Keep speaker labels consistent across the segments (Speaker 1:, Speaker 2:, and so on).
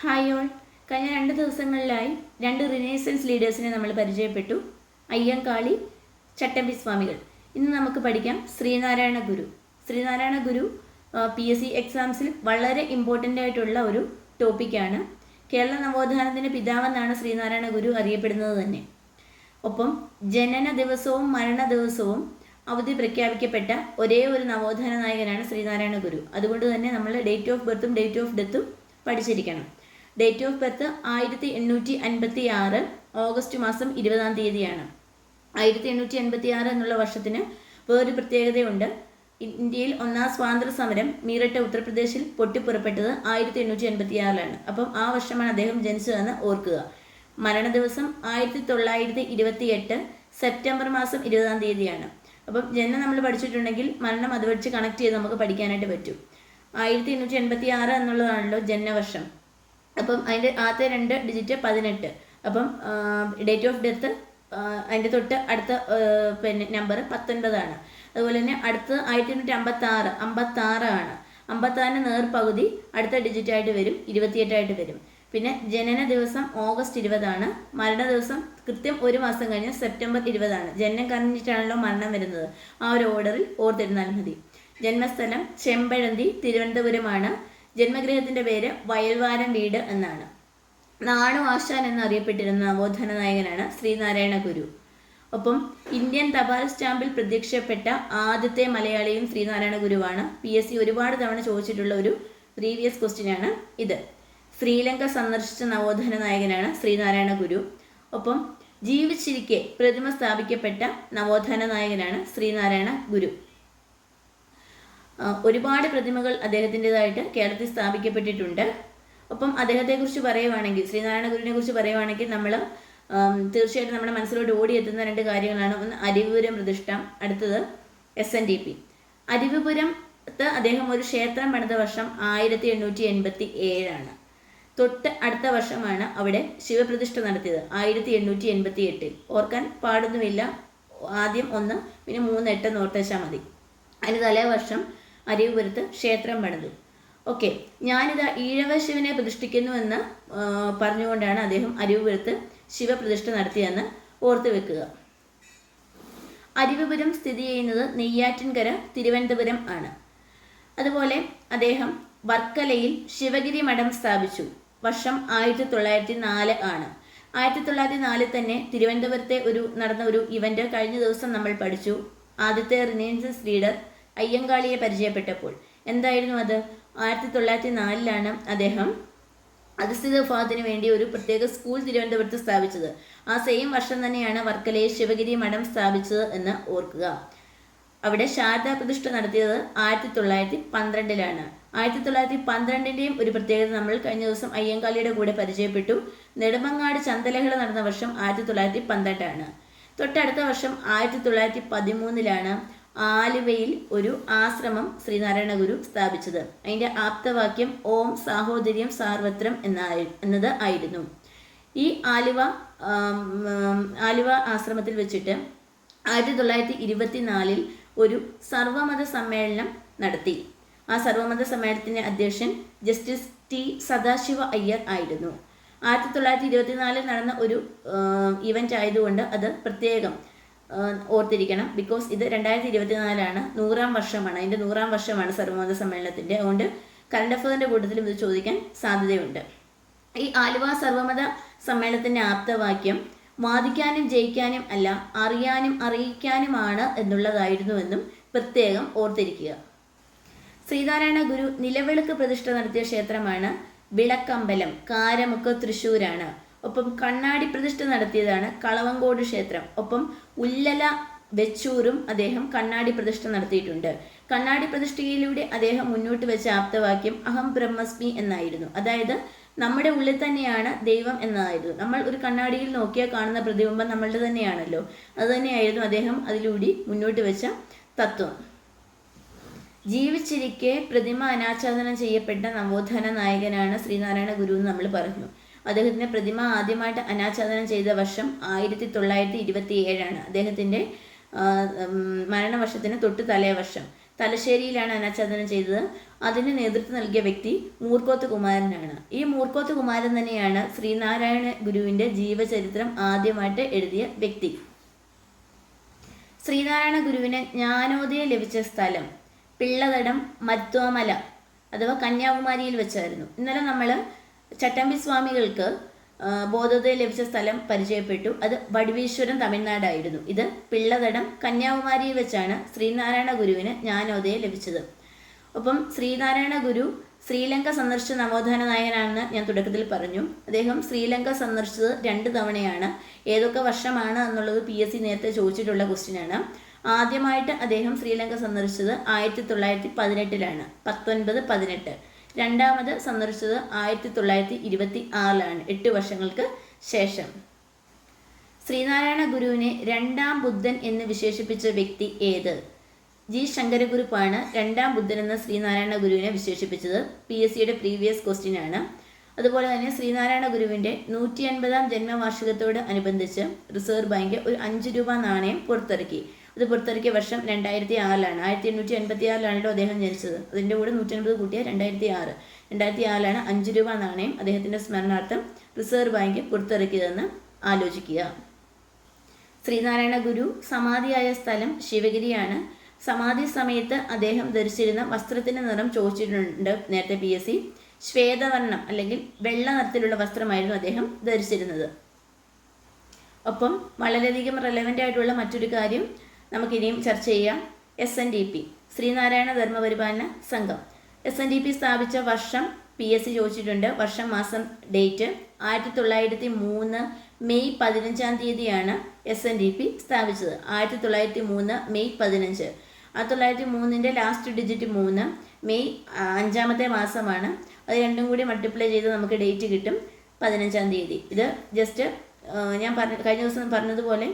Speaker 1: Hi all കഴിഞ്ഞ രണ്ട് ദിവസങ്ങളിലായി രണ്ട് റിനേസൻസ് ലീഡേഴ്സിനെ നമ്മൾ പരിചയപ്പെട്ടു. അയ്യങ്കാളി ചട്ടമ്പി സ്വാമികൾ. ഇന്ന് നമുക്ക് പഠിക്കാം Sree Narayana Guru. Sree Narayana Guru P S C എക്സാംസിൽ വളരെ ഇമ്പോർട്ടന്റ് ആയിട്ടുള്ള ഒരു ടോപ്പിക്കാണ് കേരള നവോത്ഥാനത്തിന്റെ പിതാവെന്നാണ് ശ്രീനാരായണ ഗുരു അറിയപ്പെടുന്നത് തന്നെ. ഒപ്പം ജനന ദിവസവും മരണ ദിവസവും അവധി പ്രഖ്യാപിക്കപ്പെട്ട ഒരേ ഒരു നവോത്ഥാന നായകനാണ് ശ്രീനാരായണ ഗുരു. അതുകൊണ്ട് തന്നെ നമ്മൾ ഡേറ്റ് ഓഫ് ബർത്തും ഡേറ്റ് ഓഫ് ഡെത്തും പഠിച്ചിരിക്കണം. ഡേറ്റ് ഓഫ് ബർത്ത് ആയിരത്തി എണ്ണൂറ്റി അൻപത്തി ആറ് ഓഗസ്റ്റ് മാസം ഇരുപതാം തീയതിയാണ്. ആയിരത്തി എണ്ണൂറ്റി എൺപത്തി ആറ് എന്നുള്ള വർഷത്തിന് വേറൊരു പ്രത്യേകതയുണ്ട്. ഇന്ത്യയിൽ ഒന്നാം സ്വാതന്ത്ര്യ സമരം മീററ്റ് ഉത്തർപ്രദേശിൽ പൊട്ടിപ്പുറപ്പെട്ടത് ആയിരത്തി എണ്ണൂറ്റി എൺപത്തി ആറിലാണ് അപ്പം ആ വർഷമാണ് അദ്ദേഹം ജനിച്ചതെന്ന് ഓർക്കുക. മരണ ദിവസം ആയിരത്തി തൊള്ളായിരത്തി ഇരുപത്തി എട്ട് സെപ്റ്റംബർ മാസം ഇരുപതാം തീയതിയാണ്. അപ്പം ജനനം നമ്മൾ പഠിച്ചിട്ടുണ്ടെങ്കിൽ മരണം അത് വെച്ച് കണക്ട് ചെയ്ത് നമുക്ക് പഠിക്കാനായിട്ട് പറ്റും. ആയിരത്തി എണ്ണൂറ്റി എൺപത്തി ആറ് എന്നുള്ളതാണല്ലോ ജനനവർഷം അപ്പം അതിന്റെ ആദ്യത്തെ രണ്ട് ഡിജിറ്റ് പതിനെട്ട്. അപ്പം ഡേറ്റ് ഓഫ് ഡെത്ത് അതിന്റെ തൊട്ട് അടുത്ത പിന്നെ നമ്പർ പത്തൊൻപതാണ്. അതുപോലെ തന്നെ അടുത്ത് ആയിരത്തി എണ്ണൂറ്റി അമ്പത്തി ആറ് അമ്പത്തി ആറാണ് അമ്പത്താറിന് നേർപകുതി അടുത്ത ഡിജിറ്റ് ആയിട്ട് വരും ഇരുപത്തിയെട്ടായിട്ട് വരും. പിന്നെ ജനന ദിവസം ഓഗസ്റ്റ് ഇരുപതാണ്. മരണ ദിവസം കൃത്യം ഒരു മാസം കഴിഞ്ഞ് സെപ്റ്റംബർ ഇരുപതാണ്. ജനനം കഴിഞ്ഞിട്ടാണല്ലോ മരണം വരുന്നത്. ആ ഒരു ഓർഡറിൽ ഓർത്തിരുന്നാൽ മതി. ജന്മസ്ഥലം ചെമ്പഴന്തി തിരുവനന്തപുരമാണ്. ജന്മഗൃഹത്തിന്റെ പേര് വയൽവാരം വീട് എന്നാണ്. നാണു ആശാൻ എന്നറിയപ്പെട്ടിരുന്ന നവോത്ഥാന നായകനാണ് ശ്രീനാരായണ ഗുരു. ഒപ്പം ഇന്ത്യൻ തപാൽ സ്റ്റാമ്പിൽ പ്രത്യക്ഷപ്പെട്ട ആദ്യത്തെ മലയാളിയും ശ്രീനാരായണ ഗുരുവാണ്. പി എസ് സി ഒരുപാട് തവണ ചോദിച്ചിട്ടുള്ള ഒരു പ്രീവിയസ് ക്വസ്റ്റ്യൻ ആണ് ഇത്. ശ്രീലങ്ക സന്ദർശിച്ച നവോത്ഥാന നായകനാണ് ശ്രീനാരായണ ഗുരു. ഒപ്പം ജീവിച്ചിരിക്കെ പ്രതിമ സ്ഥാപിക്കപ്പെട്ട നവോത്ഥാന നായകനാണ് ശ്രീനാരായണ ഗുരു. ഒരുപാട് പ്രതിമകൾ അദ്ദേഹത്തിന്റെതായിട്ട് കേരളത്തിൽ സ്ഥാപിക്കപ്പെട്ടിട്ടുണ്ട്. ഒപ്പം അദ്ദേഹത്തെക്കുറിച്ച് പറയുവാണെങ്കിൽ ശ്രീനാരായണ ഗുരുവിനെ കുറിച്ച് പറയുവാണെങ്കിൽ നമ്മൾ തീർച്ചയായിട്ടും നമ്മുടെ മനസ്സിലോട്ട് ഓടിയെത്തുന്ന രണ്ട് കാര്യങ്ങളാണ്. ഒന്ന് അരിവുപുരം പ്രതിഷ്ഠ അടുത്തത് എസ് എൻ ഡി പി അരിവുപുരത്ത് അദ്ദേഹം ഒരു ക്ഷേത്രം പണിത വർഷം ആയിരത്തി എണ്ണൂറ്റി എൺപത്തി ഏഴാണ് തൊട്ട് അടുത്ത വർഷമാണ് അവിടെ ശിവപ്രതിഷ്ഠ നടത്തിയത് ആയിരത്തി എണ്ണൂറ്റി എൺപത്തി എട്ടിൽ ഓർക്കാൻ പാടൊന്നുമില്ല. ആദ്യം ഒന്ന് പിന്നെ മൂന്ന് എട്ട് ഓർത്തേച്ചാൽ മതി. അതിന് തലേ വർഷം അരിവുപുരത്ത് ക്ഷേത്രം പണിതു. ഓക്കെ ഞാനിത് ഈഴവ ശിവനെ പ്രതിഷ്ഠിക്കുന്നു എന്ന് പറഞ്ഞുകൊണ്ടാണ് അദ്ദേഹം അരിവുപുരത്ത് ശിവപ്രതിഷ്ഠ നടത്തിയെന്ന് ഓർത്തു വെക്കുക. അരിവുപുരം സ്ഥിതി ചെയ്യുന്നത് നെയ്യാറ്റിൻകര തിരുവനന്തപുരം ആണ്. അതുപോലെ അദ്ദേഹം വർക്കലയിൽ ശിവഗിരി മഠം സ്ഥാപിച്ചു. വർഷം ആയിരത്തി തൊള്ളായിരത്തി നാല് ആണ്. ആയിരത്തി തൊള്ളായിരത്തി നാലിൽ തന്നെ തിരുവനന്തപുരത്തെ ഒരു നടന്ന ഒരു ഇവന്റ് കഴിഞ്ഞ ദിവസം നമ്മൾ പഠിച്ചു. ആദ്യത്തെ റിനയൻസസ് ലീഡർ അയ്യങ്കാളിയെ പരിചയപ്പെട്ടപ്പോൾ. എന്തായിരുന്നു അത്? ആയിരത്തി തൊള്ളായിരത്തി നാലിലാണ് അദ്ദേഹം അധിസ്ഥിത വിഭാഗത്തിന് വേണ്ടി ഒരു പ്രത്യേക സ്കൂൾ തിരുവനന്തപുരത്ത് സ്ഥാപിച്ചത്. ആ സെയിം വർഷം തന്നെയാണ് വർക്കലയിൽ ശിവഗിരി മഠം സ്ഥാപിച്ചത് എന്ന് ഓർക്കുക. അവിടെ ശാരദാ പ്രതിഷ്ഠ നടത്തിയത് ആയിരത്തി തൊള്ളായിരത്തി പന്ത്രണ്ടിലാണ് ആയിരത്തി തൊള്ളായിരത്തി പന്ത്രണ്ടിന്റെയും ഒരു പ്രത്യേകത നമ്മൾ കഴിഞ്ഞ ദിവസം അയ്യങ്കാളിയുടെ കൂടെ പരിചയപ്പെട്ടു. നെടുമങ്ങാട് ചന്തലഹള നടന്ന വർഷം ആയിരത്തി തൊള്ളായിരത്തി പന്ത്രണ്ടാണ് തൊട്ടടുത്ത വർഷം ആയിരത്തി തൊള്ളായിരത്തി പതിമൂന്നിലാണ് ആലുവയിൽ ഒരു ആശ്രമം ശ്രീനാരായണ ഗുരു സ്ഥാപിച്ചത്. അതിന്റെ ആപ്തവാക്യം ഓം സാഹോദര്യം സാർവത്രം എന്നായി എന്നത് ആയിരുന്നു. ഈ ആലുവ ആലുവ ആശ്രമത്തിൽ വെച്ചിട്ട് ആയിരത്തി തൊള്ളായിരത്തി ഇരുപത്തിനാലിൽ ഒരു സർവമത സമ്മേളനം നടത്തി. ആ സർവമത സമ്മേളനത്തിന്റെ അധ്യക്ഷൻ ജസ്റ്റിസ് ടി സദാശിവ അയ്യർ ആയിരുന്നു. ആയിരത്തി തൊള്ളായിരത്തി ഇരുപത്തിനാലിൽ നടന്ന ഒരു ഇവന്റ് ആയതുകൊണ്ട് അത് പ്രത്യേകം. ഓർത്തിരിക്കണം. ബിക്കോസ് ഇത് രണ്ടായിരത്തി ഇരുപത്തിനാലാണ് നൂറാം വർഷമാണ്. അതിന്റെ നൂറാം വർഷമാണ് സർവമത സമ്മേളനത്തിന്റെ അതുകൊണ്ട് കറണ്ട് അഫയറിന്റെ കൂട്ടത്തിലും ഇത് ചോദിക്കാൻ സാധ്യതയുണ്ട്. ഈ ആലുവ സർവമത സമ്മേളനത്തിന്റെ ആപ്തവാക്യം വാദിക്കാനും ജയിക്കാനും അല്ല അറിയാനും അറിയിക്കാനുമാണ് എന്നുള്ളതായിരുന്നുവെന്നും പ്രത്യേകം ഓർത്തിരിക്കുക. ശ്രീനാരായണ ഗുരു നിലവിളക്ക് പ്രതിഷ്ഠ നടത്തിയ ക്ഷേത്രമാണ് വിളക്കമ്പലം കാരമുക്ക് തൃശ്ശൂരാണ് ഒപ്പം കണ്ണാടി പ്രതിഷ്ഠ നടത്തിയതാണ് കളവങ്കോട് ക്ഷേത്രം. ഒപ്പം ഉല്ലല വെച്ചൂരും അദ്ദേഹം കണ്ണാടി പ്രതിഷ്ഠ നടത്തിയിട്ടുണ്ട്. കണ്ണാടി പ്രതിഷ്ഠയിലൂടെ അദ്ദേഹം മുന്നോട്ട് വെച്ച ആപ്തവാക്യം അഹം ബ്രഹ്മസ്മി എന്നായിരുന്നു. അതായത് നമ്മുടെ ഉള്ളിൽ തന്നെയാണ് ദൈവം എന്നതായിരുന്നു. നമ്മൾ ഒരു കണ്ണാടിയിൽ നോക്കിയാൽ കാണുന്ന പ്രതിബിംബം നമ്മളുടെ തന്നെയാണല്ലോ. അത് തന്നെയായിരുന്നു അദ്ദേഹം അതിലൂടെ മുന്നോട്ട് വെച്ച തത്വം. ജീവിച്ചിരിക്കെ പ്രതിമ അനാച്ഛാദനം ചെയ്യപ്പെട്ട നവോത്ഥാന നായകനാണ് ശ്രീനാരായണ ഗുരു എന്ന് നമ്മൾ പറഞ്ഞു അദ്ദേഹത്തിന്റെ പ്രതിമ ആദ്യമായിട്ട് അനാച്ഛാദനം ചെയ്ത വർഷം ആയിരത്തി തൊള്ളായിരത്തി ഇരുപത്തി ഏഴാണ് വർഷത്തിന് മരണവർഷത്തിന് തൊട്ട് തലേ വർഷം. തലശ്ശേരിയിലാണ് അനാച്ഛാദനം ചെയ്തത്. അതിന് നേതൃത്വം നൽകിയ വ്യക്തി മൂർക്കോത്ത് കുമാരനാണ്. ഈ മൂർക്കോത്ത് കുമാരൻ തന്നെയാണ് ശ്രീനാരായണ ഗുരുവിന്റെ ജീവചരിത്രം ആദ്യമായിട്ട് എഴുതിയ വ്യക്തി. ശ്രീനാരായണ ഗുരുവിന് ജ്ഞാനോദയം ലഭിച്ച സ്ഥലം പിള്ളതടം മരുത്വാമല അഥവാ കന്യാകുമാരിയിൽ വെച്ചായിരുന്നു. ഇന്നലെ നമ്മൾ ചട്ടമ്പി സ്വാമികൾക്ക് ബോധോദയം ലഭിച്ച സ്ഥലം പരിചയപ്പെട്ടു. അത് വടുവീശ്വരം തമിഴ്നാടായിരുന്നു. ഇത് പിള്ളതടം കന്യാകുമാരിയിൽ വെച്ചാണ് ശ്രീനാരായണ ഗുരുവിന് ജ്ഞാനോദയം ലഭിച്ചത്. ഒപ്പം ശ്രീനാരായണ ഗുരു ശ്രീലങ്ക സന്ദർശിച്ച നവോത്ഥാന നായകനാണെന്ന് ഞാൻ തുടക്കത്തിൽ പറഞ്ഞു. അദ്ദേഹം ശ്രീലങ്ക സന്ദർശിച്ചത് രണ്ട് തവണയാണ്. ഏതൊക്കെ വർഷമാണ് എന്നുള്ളത് പി എസ് സി നേരത്തെ ചോദിച്ചിട്ടുള്ള ക്വസ്റ്റ്യനാണ് ആദ്യമായിട്ട് അദ്ദേഹം ശ്രീലങ്ക സന്ദർശിച്ചത് ആയിരത്തി തൊള്ളായിരത്തി പതിനെട്ടിലാണ്. പത്തൊൻപത് പതിനെട്ട്. രണ്ടാമത് സന്ദർശിച്ചത് ആയിരത്തി തൊള്ളായിരത്തി ഇരുപത്തി ആറിലാണ് എട്ട് വർഷങ്ങൾക്ക് ശേഷം. ശ്രീനാരായണ ഗുരുവിനെ രണ്ടാം ബുദ്ധൻ എന്ന് വിശേഷിപ്പിച്ച വ്യക്തി ഏത്? ജി. ശങ്കരഗുരുപ്പാണ് രണ്ടാം ബുദ്ധൻ എന്ന ശ്രീനാരായണ ഗുരുവിനെ വിശേഷിപ്പിച്ചത്. പി എസ് സിയുടെ പ്രീവിയസ് ക്വസ്റ്റ്യൻ ആണ്. അതുപോലെ തന്നെ ശ്രീനാരായണ ഗുരുവിന്റെ നൂറ്റി അൻപതാം ജന്മവാർഷികത്തോട് അനുബന്ധിച്ച് റിസർവ് ബാങ്ക് ഒരു അഞ്ച് രൂപ നാണയം പുറത്തിറക്കി. അത് പുറത്തിറക്കിയ വർഷം രണ്ടായിരത്തി ആറിലാണ് ആയിരത്തി എണ്ണൂറ്റി എൺപത്തി ആറിലാണല്ലോ അദ്ദേഹം ജനിച്ചത്. അതിന്റെ കൂടെ നൂറ്റി അൻപത് കൂട്ടിയ രണ്ടായിരത്തി ആറ് രണ്ടായിരത്തി ആറിലാണ് അഞ്ച് രൂപ നാണയം അദ്ദേഹത്തിന്റെ സ്മരണാർത്ഥം റിസർവ് ബാങ്ക് പുറത്തിറക്കിയതെന്ന് ആലോചിക്കുക. ശ്രീനാരായണ ഗുരു സമാധിയായ സ്ഥലം ശിവഗിരിയാണ്. സമാധി സമയത്ത് അദ്ദേഹം ധരിച്ചിരുന്ന വസ്ത്രത്തിന്റെ നിറം ചോദിച്ചിട്ടുണ്ട് നേരത്തെ പി എസ് സി. ശ്വേതവർണം അല്ലെങ്കിൽ വെള്ള നിറത്തിലുള്ള വസ്ത്രമായിരുന്നു അദ്ദേഹം ധരിച്ചിരുന്നത്. ഒപ്പം വളരെയധികം റെലവന്റ് ആയിട്ടുള്ള മറ്റൊരു കാര്യം നമുക്കിനിയും ചർച്ച ചെയ്യാം S N D P Sree Narayana Dharma Paripalana Sangham. S N D P സ്ഥാപിച്ച വർഷം പി എസ് സി ചോദിച്ചിട്ടുണ്ട്. വർഷം മാസം ഡേറ്റ് ആയിരത്തി തൊള്ളായിരത്തി മൂന്ന് മെയ് പതിനഞ്ചാം തീയതിയാണ് എസ് എൻ ഡി പി സ്ഥാപിച്ചത്. ആയിരത്തി തൊള്ളായിരത്തി മൂന്ന് മെയ് പതിനഞ്ച്. ആയിരത്തി തൊള്ളായിരത്തി മൂന്നിന്റെ ലാസ്റ്റ് ഡിജിറ്റ് മൂന്ന് മെയ് അഞ്ചാമത്തെ മാസമാണ്. അത് രണ്ടും കൂടി മൾട്ടിപ്ലൈ ചെയ്ത് നമുക്ക് ഡേറ്റ് കിട്ടും പതിനഞ്ചാം തീയതി. ഇത് ജസ്റ്റ് ഞാൻ പറഞ്ഞ കഴിഞ്ഞ ദിവസം പറഞ്ഞതുപോലെ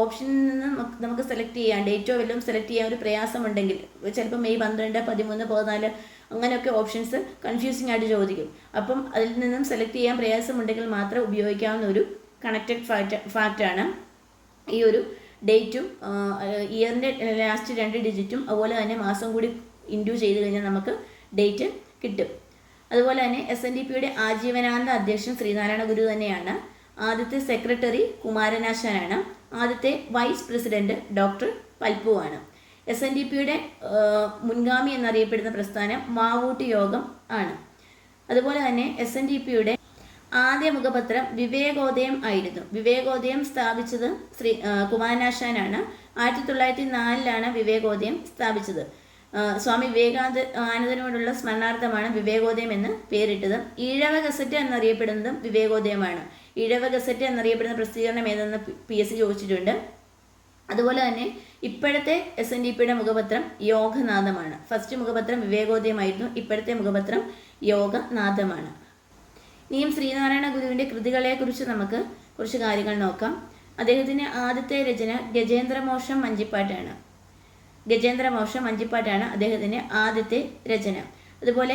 Speaker 1: ഓപ്ഷനിൽ നിന്ന് നമുക്ക് സെലക്ട് ചെയ്യാം. ഡേറ്റോ വല്ലതും സെലക്ട് ചെയ്യാൻ ഒരു പ്രയാസമുണ്ടെങ്കിൽ ചിലപ്പോൾ മെയ് പന്ത്രണ്ട് പതിമൂന്ന് പതിനാല് അങ്ങനെയൊക്കെ ഓപ്ഷൻസ് കൺഫ്യൂസിങ് ആയിട്ട് ചോദിക്കും. അപ്പം അതിൽ നിന്നും സെലക്ട് ചെയ്യാൻ പ്രയാസമുണ്ടെങ്കിൽ മാത്രം ഉപയോഗിക്കാവുന്ന ഒരു കണക്റ്റഡ് ഫാക്റ്റ് ഫാക്റ്റാണ് ഈ ഒരു ഡേറ്റും ഇയറിന്റെ ലാസ്റ്റ് രണ്ട് ഡിജിറ്റും അതുപോലെ തന്നെ മാസം കൂടി ഇൻഡ്യൂ ചെയ്ത് കഴിഞ്ഞാൽ നമുക്ക് ഡേറ്റ് കിട്ടും. അതുപോലെ തന്നെ എസ് എൻ ഡി പിയുടെ ആജീവനാന്ത അധ്യക്ഷൻ ശ്രീനാരായണ ഗുരു തന്നെയാണ് ആദ്യത്തെ സെക്രട്ടറി കുമാരനാശാനാണ്. ആദ്യത്തെ വൈസ് പ്രസിഡന്റ് ഡോക്ടർ പൽപ്പുവാണ്. എസ് എൻ ഡി പിയുടെ മുൻഗാമി എന്നറിയപ്പെടുന്ന പ്രസ്ഥാനം മാവൂട്ടി യോഗം ആണ്. അതുപോലെ തന്നെ എസ് എൻ ഡി പിയുടെ ആദ്യ മുഖപത്രം വിവേകോദയം ആയിരുന്നു. വിവേകോദയം സ്ഥാപിച്ചത് ശ്രീ കുമാരനാശാനാണ്. ആയിരത്തി തൊള്ളായിരത്തി നാലിലാണ് വിവേകോദയം സ്ഥാപിച്ചത്. സ്വാമി വിവേകാനന്ദ ആനന്ദനോടുള്ള സ്മരണാർത്ഥമാണ് വിവേകോദയം എന്ന് പേരിട്ടത്. ഈഴവ ഗസറ്റ് എന്നറിയപ്പെടുന്നതും വിവേകോദയമാണ്. ഈഴവ ഗസറ്റ് എന്നറിയപ്പെടുന്ന പ്രസിദ്ധീകരണം ഏതെന്ന് പി എസ് സി ചോദിച്ചിട്ടുണ്ട്. അതുപോലെ തന്നെ ഇപ്പോഴത്തെ എസ് എൻ ഡി പിയുടെ മുഖപത്രം യോഗനാഥമാണ്. ഫസ്റ്റ് മുഖപത്രം വിവേകോദയമായിരുന്നു. ഇപ്പോഴത്തെ മുഖപത്രം യോഗനാഥമാണ്. ഇനിയും ശ്രീനാരായണ ഗുരുവിന്റെ കൃതികളെക്കുറിച്ച് നമുക്ക് കുറച്ച് കാര്യങ്ങൾ നോക്കാം. അദ്ദേഹത്തിന്റെ ആദ്യത്തെ രചന ഗജേന്ദ്രമോഷം മഞ്ചിപ്പാട്ടാണ്. ഗജേന്ദ്രമോഷം മഞ്ചിപ്പാട്ടാണ് അദ്ദേഹത്തിന്റെ ആദ്യത്തെ രചന. അതുപോലെ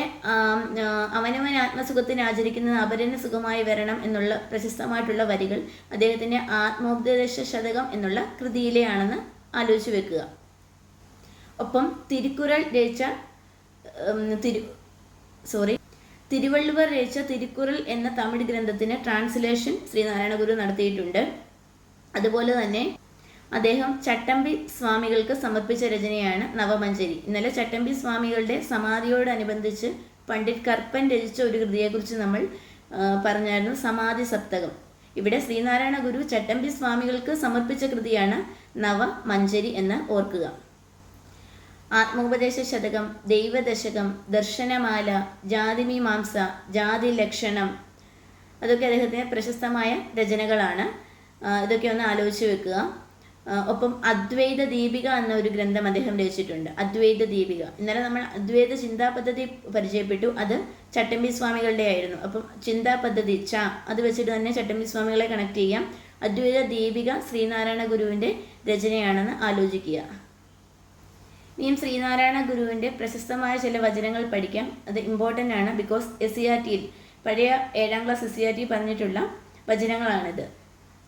Speaker 1: അവനവൻ ആത്മസുഖത്തിന് ആചരിക്കുന്നത് അപരന് സുഖമായി വരണം എന്നുള്ള പ്രശസ്തമായിട്ടുള്ള വരികൾ അദ്ദേഹത്തിന്റെ ആത്മോപദേശ ശതകം എന്നുള്ള കൃതിയിലെയാണെന്ന് ആലോചിച്ച് വെക്കുക. ഒപ്പം തിരുക്കുറൾ രചിച്ച തിരു സോറി തിരുവള്ളുവർ രചിച്ച തിരുക്കുറൾ എന്ന തമിഴ് ഗ്രന്ഥത്തിന് ട്രാൻസ്ലേഷൻ ശ്രീനാരായണ ഗുരു നടത്തിയിട്ടുണ്ട്. അതുപോലെ തന്നെ അദ്ദേഹം ചട്ടമ്പി സ്വാമികൾക്ക് സമർപ്പിച്ച രചനയാണ് നവമഞ്ചരി. ഇന്നലെ ചട്ടമ്പി സ്വാമികളുടെ സമാധിയോടനുബന്ധിച്ച് പണ്ഡിറ്റ് കർപ്പൻ രചിച്ച ഒരു കൃതിയെക്കുറിച്ച് നമ്മൾ പറഞ്ഞായിരുന്നു സമാധി സപ്തകം. ഇവിടെ ശ്രീനാരായണ ഗുരു ചട്ടമ്പി സ്വാമികൾക്ക് സമർപ്പിച്ച കൃതിയാണ് നവമഞ്ചരി എന്ന് ഓർക്കുക. ആത്മോപദേശ ശതകം ദൈവദശകം ദർശനമാല ജാതിമീമാംസ ജാതി ലക്ഷണം അതൊക്കെ അദ്ദേഹത്തിന് പ്രശസ്തമായ രചനകളാണ്. ഇതൊക്കെ ഒന്ന് ആലോചിച്ച് വെക്കുക. ഒപ്പം അദ്വൈത ദീപിക എന്ന ഒരു ഗ്രന്ഥം അദ്ദേഹം രചിച്ചിട്ടുണ്ട്. അദ്വൈത ദീപിക. ഇന്നലെ നമ്മൾ അദ്വൈത ചിന്താ പദ്ധതി പരിചയപ്പെട്ടു. അത് ചട്ടമ്പി സ്വാമികളുടെ ആയിരുന്നു. അപ്പം ചിന്താ പദ്ധതി ച അത് വെച്ചിട്ട് തന്നെ ചട്ടമ്പി സ്വാമികളെ കണക്ട് ചെയ്യാം. അദ്വൈത ദീപിക ശ്രീനാരായണ ഗുരുവിന്റെ രചനയാണെന്ന് ആലോചിക്കുക. ഇനിയും ശ്രീനാരായണ ഗുരുവിന്റെ പ്രശസ്തമായ ചില വചനങ്ങൾ പഠിക്കാം. അത് ഇമ്പോർട്ടന്റ് ആണ് ബിക്കോസ് എസ് സി ആർ ടിയിൽ പഴയ ഏഴാം class S C R T പറഞ്ഞിട്ടുള്ള വചനങ്ങളാണിത്.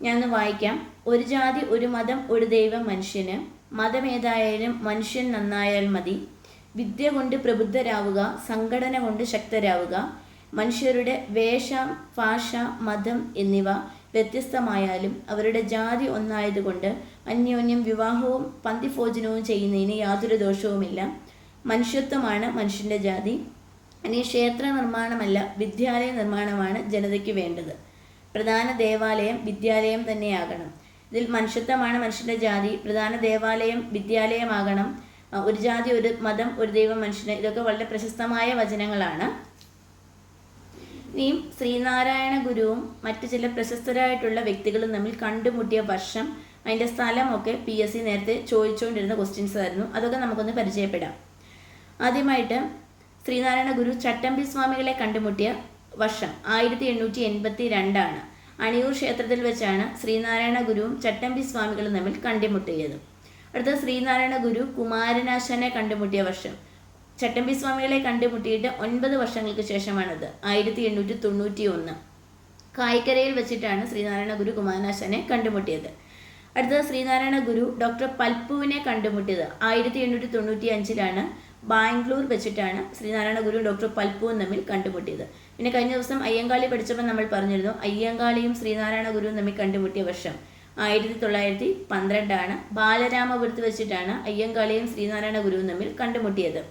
Speaker 1: ഞാനൊന്ന് വായിക്കാം. ഒരു ജാതി ഒരു മതം ഒരു ദൈവം മനുഷ്യന്. മതമേതായാലും മനുഷ്യൻ നന്നായാൽ മതി. വിദ്യ കൊണ്ട് പ്രബുദ്ധരാവുക സംഘടന കൊണ്ട് ശക്തരാവുക. മനുഷ്യരുടെ വേഷം ഭാഷ മതം എന്നിവ വ്യത്യസ്തമായാലും അവരുടെ ജാതി ഒന്നായതുകൊണ്ട് അന്യോന്യം വിവാഹവും പന്തിഭോജനവും ചെയ്യുന്നതിന് യാതൊരു ദോഷവുമില്ല. മനുഷ്യത്വമാണ് മനുഷ്യന്റെ ജാതി. ഇനി ക്ഷേത്ര നിർമ്മാണമല്ല വിദ്യാലയ നിർമ്മാണമാണ് ജനതയ്ക്ക് വേണ്ടത്. പ്രധാന ദേവാലയം വിദ്യാലയം തന്നെയാകണം. ഇതിൽ മനുഷ്യത്വമാണ് മനുഷ്യന്റെ ജാതി പ്രധാന ദേവാലയം വിദ്യാലയമാകണം ഒരു ജാതി ഒരു മതം ഒരു ദൈവം മനുഷ്യന് ഇതൊക്കെ വളരെ പ്രശസ്തമായ വചനങ്ങളാണ്. ഇനിയും ശ്രീനാരായണ ഗുരുവും മറ്റു ചില പ്രശസ്തരായിട്ടുള്ള വ്യക്തികളും തമ്മിൽ കണ്ടുമുട്ടിയ വർഷം അതിന്റെ സ്ഥലമൊക്കെ പി എസ് സി നേരത്തെ ചോദിച്ചുകൊണ്ടിരുന്ന ക്വസ്റ്റ്യൻസ് ആയിരുന്നു. അതൊക്കെ നമുക്കൊന്ന് പരിചയപ്പെടാം. ആദ്യമായിട്ട് ശ്രീനാരായണ ഗുരു ചട്ടമ്പി സ്വാമികളെ കണ്ടുമുട്ടിയ വർഷം ആയിരത്തി എണ്ണൂറ്റി എൺപത്തി രണ്ടാണ്. അണിയൂർ ക്ഷേത്രത്തിൽ വെച്ചാണ് ശ്രീനാരായണ ഗുരുവും ചട്ടമ്പി സ്വാമികളും തമ്മിൽ കണ്ടുമുട്ടിയത്. അടുത്ത ശ്രീനാരായണ ഗുരു കുമാരനാശാനെ കണ്ടുമുട്ടിയ വർഷം ചട്ടമ്പി സ്വാമികളെ കണ്ടുമുട്ടിയിട്ട് ഒൻപത് വർഷങ്ങൾക്ക് ശേഷമാണത് ആയിരത്തി എണ്ണൂറ്റി തൊണ്ണൂറ്റി ഒന്ന് കായ്ക്കരയിൽ വെച്ചിട്ടാണ് ശ്രീനാരായണ ഗുരു കുമാരനാശാനെ കണ്ടുമുട്ടിയത്. അടുത്തത് ശ്രീനാരായണ ഗുരു ഡോക്ടർ പൽപ്പുവിനെ കണ്ടുമുട്ടിയത് ആയിരത്തി എണ്ണൂറ്റി തൊണ്ണൂറ്റി അഞ്ചിലാണ് ബാംഗ്ലൂർ വെച്ചിട്ടാണ് ശ്രീനാരായണ ഗുരു ഡോക്ടർ പൽപ്പുവും തമ്മിൽ കണ്ടുമുട്ടിയത്. പിന്നെ കഴിഞ്ഞ ദിവസം അയ്യങ്കാളി പഠിച്ചപ്പോൾ നമ്മൾ പറഞ്ഞിരുന്നു അയ്യങ്കാളിയും ശ്രീനാരായണ ഗുരുവും തമ്മിൽ കണ്ടുമുട്ടിയ വർഷം ആയിരത്തി തൊള്ളായിരത്തി പന്ത്രണ്ടാണ് ബാലരാമപുരത്ത് വെച്ചിട്ടാണ് അയ്യങ്കാളിയും ശ്രീനാരായണ ഗുരുവും തമ്മിൽ കണ്ടുമുട്ടിയത്.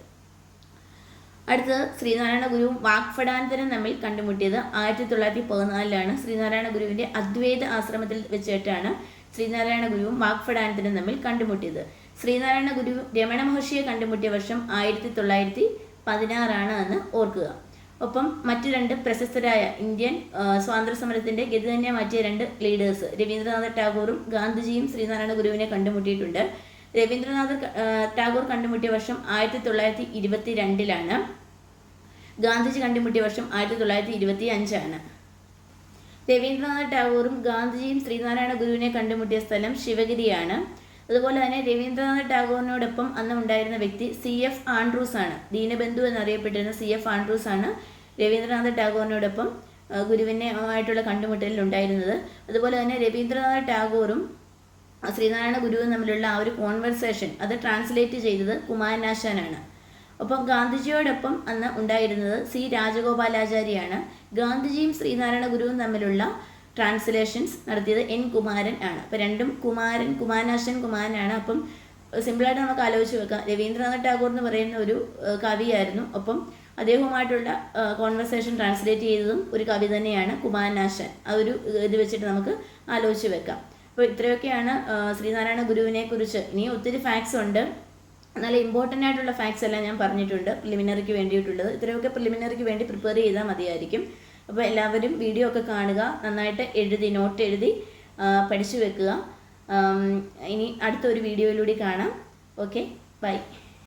Speaker 1: അടുത്തത് ശ്രീനാരായണ ഗുരുവും വാക്ഫടാന്തരം തമ്മിൽ കണ്ടുമുട്ടിയത് ആയിരത്തി തൊള്ളായിരത്തി പതിനാലിലാണ്. ശ്രീനാരായണ ഗുരുവിന്റെ അദ്വൈത ആശ്രമത്തിൽ വെച്ചിട്ടാണ് ശ്രീനാരായണ ഗുരുവും വാക്ഫടാനന്തരം തമ്മിൽ കണ്ടുമുട്ടിയത്. ശ്രീനാരായണ ഗുരു രമണ മഹർഷിയെ കണ്ടുമുട്ടിയ വർഷം ആയിരത്തി തൊള്ളായിരത്തി പതിനാറാണ് എന്ന് ഓർക്കുക. ഒപ്പം മറ്റു രണ്ട് പ്രശസ്തരായ ഇന്ത്യൻ സ്വാതന്ത്ര്യ സമരത്തിന്റെ ഗതി തന്നെ മാറ്റിയ രണ്ട് ലീഡേഴ്സ് രവീന്ദ്രനാഥ ടാഗോറും ഗാന്ധിജിയും ശ്രീനാരായണ ഗുരുവിനെ കണ്ടുമുട്ടിയിട്ടുണ്ട്. രവീന്ദ്രനാഥ ടാഗോർ കണ്ടുമുട്ടിയ വർഷം ആയിരത്തി തൊള്ളായിരത്തി ഇരുപത്തി രണ്ടിലാണ് ഗാന്ധിജി കണ്ടുമുട്ടിയ വർഷം ആയിരത്തി തൊള്ളായിരത്തി ഇരുപത്തി അഞ്ചാണ് രവീന്ദ്രനാഥ് ടാഗോറും ഗാന്ധിജിയും ശ്രീനാരായണ ഗുരുവിനെ കണ്ടുമുട്ടിയ സ്ഥലം ശിവഗിരിയാണ്. അതുപോലെ തന്നെ രവീന്ദ്രനാഥ് ടാഗോറിനോടൊപ്പം അന്ന് ഉണ്ടായിരുന്ന വ്യക്തി സി എഫ് ആൻഡ്രൂസ് ആണ്. ദീനബന്ധു എന്നറിയപ്പെട്ടിരുന്ന സി എഫ് ആൻഡ്രൂസ് ആണ് രവീന്ദ്രനാഥ് ടാഗോറിനോടൊപ്പം ഗുരുവിനെ ആയിട്ടുള്ള കണ്ടുമുട്ടലിൽ ഉണ്ടായിരുന്നത്. അതുപോലെ തന്നെ രവീന്ദ്രനാഥ് ടാഗോറും ശ്രീനാരായണ ഗുരുവും തമ്മിലുള്ള ആ ഒരു കോൺവെർസേഷൻ അത് ട്രാൻസ്ലേറ്റ് ചെയ്തത് കുമാരനാശാനാണ് ഒപ്പം ഗാന്ധിജിയോടൊപ്പം അന്ന് ഉണ്ടായിരുന്നത് സി രാജഗോപാലാചാരിയാണ്. ഗാന്ധിജിയും ശ്രീനാരായണ ഗുരുവും തമ്മിലുള്ള ട്രാൻസ്ലേഷൻസ് നടത്തിയത് എൻ കുമാരൻ ആണ്. അപ്പം രണ്ടും കുമാരൻ കുമാരനാശൻ കുമാരനാണ്. അപ്പം സിമ്പിളായിട്ട് നമുക്ക് ആലോചിച്ച് വെക്കാം രവീന്ദ്രനാഥ് ടാഗോർ എന്ന് പറയുന്ന ഒരു കവിയായിരുന്നു. ഒപ്പം അദ്ദേഹവുമായിട്ടുള്ള കോൺവെർസേഷൻ ട്രാൻസ്ലേറ്റ് ചെയ്തതും ഒരു കവി തന്നെയാണ് കുമാരനാശൻ. ആ ഒരു ഇത് വെച്ചിട്ട് നമുക്ക് ആലോചിച്ച് വെക്കാം. അപ്പോൾ ഇത്രയൊക്കെയാണ് ശ്രീനാരായണ ഗുരുവിനെ കുറിച്ച്. ഇനി ഒത്തിരി ഫാക്ട്സ് ഉണ്ട്. നല്ല ഇമ്പോർട്ടന്റ് ആയിട്ടുള്ള ഫാക്ട്സ് എല്ലാം ഞാൻ പറഞ്ഞിട്ടുണ്ട്. പ്രിലിമിനറിക്ക് വേണ്ടിയിട്ടുള്ളത്. ഇത്രയൊക്കെ പ്രിലിമിനറിക്ക് വേണ്ടി പ്രിപ്പയർ ചെയ്താൽ മതിയായിരിക്കും. അപ്പോൾ എല്ലാവരും വീഡിയോ ഒക്കെ കാണുക. നന്നായിട്ട് എഴുതി നോട്ട് എഴുതി പഠിച്ചു വെക്കുക. ഇനി അടുത്ത ഒരു വീഡിയോയിലൂടെ കാണാം. Okay bye